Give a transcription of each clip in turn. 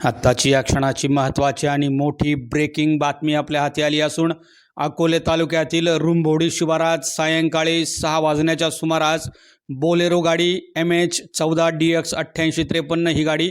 आत्ताची या क्षणाची महत्त्वाची आणि मोठी ब्रेकिंग बातमी आपल्या हाती आली असून अकोले तालुक्यातील रुंभोडी शिवारात सायंकाळी सहा वाजण्याच्या सुमारास बोलेरो गाडी एम एच चौदा डी एक्स अठ्ठ्याऐंशी त्रेपन्न ही गाडी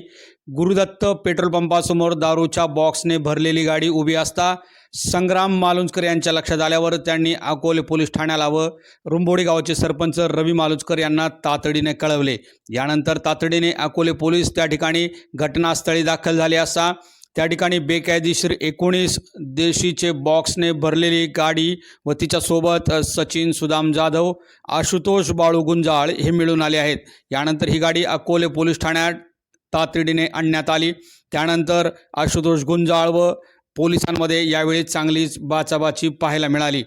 गुरुदत्त पेट्रोल पंपासमोर दारूच्या बॉक्सने भरलेली गाडी उभी असता संग्राम मालुंजकर यांच्या लक्षात आल्यावर त्यांनी अकोले पोलीस ठाण्याला व रुंबोडी गावाचे सरपंच रवी मालुंजकर यांना तातडीने कळवले. यानंतर तातडीने अकोले पोलीस त्या ठिकाणी घटनास्थळी दाखल झाले असता त्या ठिकाणी बेकायदेशीर एकोणीस देशीचे बॉक्सने भरलेली गाडी व तिच्यासोबत सचिन सुदाम जाधव आशुतोष बाळू गुंजाळ हे मिळून आले आहेत. यानंतर ही गाडी अकोले पोलीस ठाण्यात तातडीने आणण्यात आली. त्यानंतर आशुतोष गुंजाळ व पोलिसांमध्ये यावेळी चांगलीच बाचाबाची पाहायला मिळाली.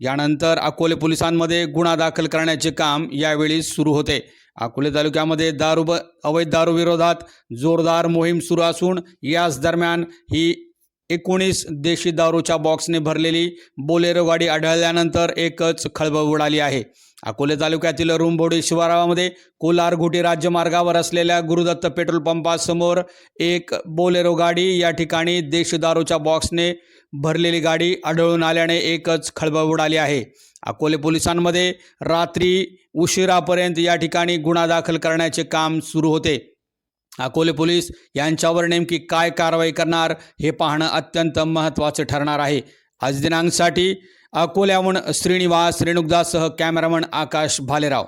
यानंतर अकोले पोलिसांमध्ये गुन्हा दाखल करण्याचे काम यावेळी सुरू होते. अकोले तालुक्यामध्ये दारू ब अवैध दारू विरोधात जोरदार मोहीम सुरू असून याच दरम्यान ही एकोणीस देशी दारूच्या बॉक्सने भरलेली बोलेरो गाडी आढळल्यानंतर एकच खळबळ उडाली आहे. अकोले तालुक्यातील रुंबोडी शिवारामध्ये कोलार घोटी राज्यमार्गावर असलेल्या गुरुदत्त पेट्रोल पंपासमोर एक बोलेरो गाडी या ठिकाणी देशी दारूच्या बॉक्सने भरलेली गाडी आढळून आल्याने एकच खळबळ उडाली आहे. अकोले पोलिसांमध्ये रात्री उशिरापर्यंत या ठिकाणी गुन्हा दाखल करण्याचे काम सुरू होते. अकोले पोलीस यांच्यावर नेमकी काय कारवाई करणार हे पाहणं अत्यंत महत्त्वाचे ठरणार आहे. आज दिनांकसाठी अकोल्याहून श्रीनिवास रेणुकदाससह कॅमेरामन आकाश भालेराव.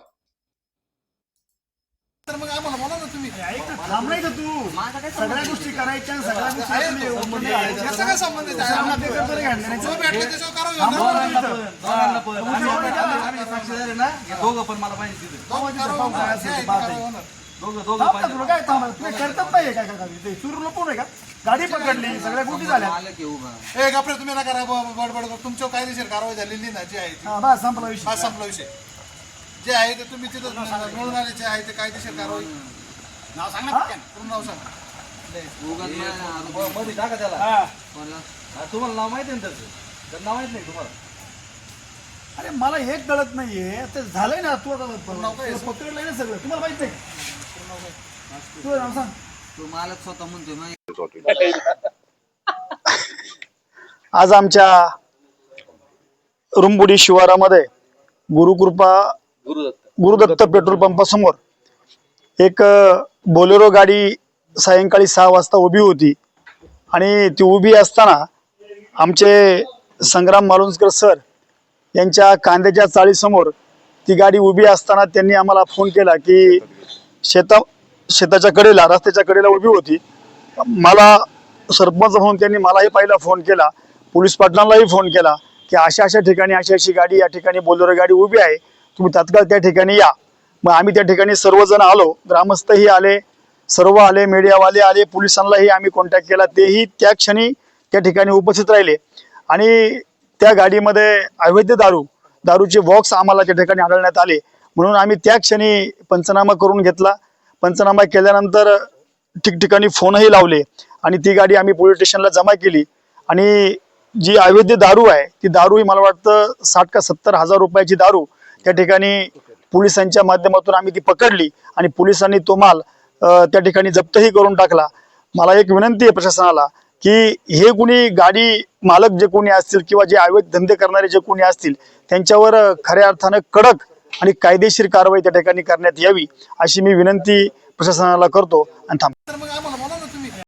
सगळ्या गोष्टी करायच्या सगळ्या गोष्टी आहे? ना दोघं पण मला पाहिजे थांब ना तुला काय थांबा तुम्ही करतात नाहीये काय काय काय ते सुरू लपून आहे का? गाडी पकडली सगळ्या गोष्टी झाल्या. आलं की उभा. ए गपरे तुम्ही नका रा- ब- बडबड करू. तुमच्यावर कायदेशीर कारवाई झालेली ना जी आहे ती. हा बस संपला विषय. हा संपला विषय. जे आहे ते तुम्ही तिथं मिळून आले जे आहे ते कायदेशीर कारवाई. नाव सांग ना पटकन. पूर्ण नाव सांग. नाही, मध्ये टाका त्याला. हा. कोणाला? हा, तुम्हाला नाव माहिती आहे ना त्याचं? त्याचं नाव माहीत नाही तुम्हाला? अरे मला हे कळत नाहीये. ते झालंय ना तू आता नाव काय आहे? पकडलंय ना सगळं. तुम्हाला माहीत नाही? नाव सांग मालक स्वतः म्हणतोय माहिती आज आमच्या रुंबुडी शिवारामध्ये गुरुकृपा गुरुदत्त पेट्रोल पंपासमोर एक बोलेरो गाडी सायंकाळी सहा वाजता उभी होती. आणि ती उभी असताना आमचे संग्राम मालुंजकर सर यांच्या कांद्याच्या चाळीसमोर ती गाडी उभी असताना त्यांनी आम्हाला फोन केला की शेता शेताच्या कडेला रस्त्याच्या कडेला उभी होती. मला सरपंच म्हणून त्यांनी मलाही पहिला फोन केला. पोलीस पाटलांनाही फोन केला की अशा अशा ठिकाणी अशी अशी गाडी या ठिकाणी बोलेरो गाडी उभी आहे. तुम्ही तात्काळ त्या ठिकाणी या. मग आम्ही त्या ठिकाणी सर्वजण आलो. ग्रामस्थही आले सर्व आले मीडियावाले आले पोलिसांनाही आम्ही कॉन्टॅक्ट केला. तेही त्या क्षणी त्या ठिकाणी उपस्थित राहिले. आणि त्या गाडीमध्ये अवैध दारू दारूचे बॉक्स आम्हाला त्या ठिकाणी आढळण्यात आले. म्हणून आम्ही त्या क्षणी पंचनामा करून घेतला. पंचनामा केल्यानंतर ठिकठिकाणी फोनही लावले आणि ती गाडी आम्ही पोलीस स्टेशनला जमा केली. आणि जी अवैध दारू आहे ती दारू ही मला वाटतं साठ का सत्तर हजार रुपयाची दारू त्या ठिकाणी पोलिसांच्या माध्यमातून आम्ही ती पकडली आणि पोलिसांनी तो माल त्या ठिकाणी जप्तही करून टाकला. मला एक विनंती आहे प्रशासनाला की हे कुणी गाडी मालक जे कोणी असतील किंवा जे अवैध धंदे करणारे जे कोणी असतील त्यांच्यावर खऱ्या अर्थानं कडक आणि कायदेशीर कारवाई त्या ठिकाणी करण्यात यावी अशी मी विनंती प्रशासनाला करतो आणि थांब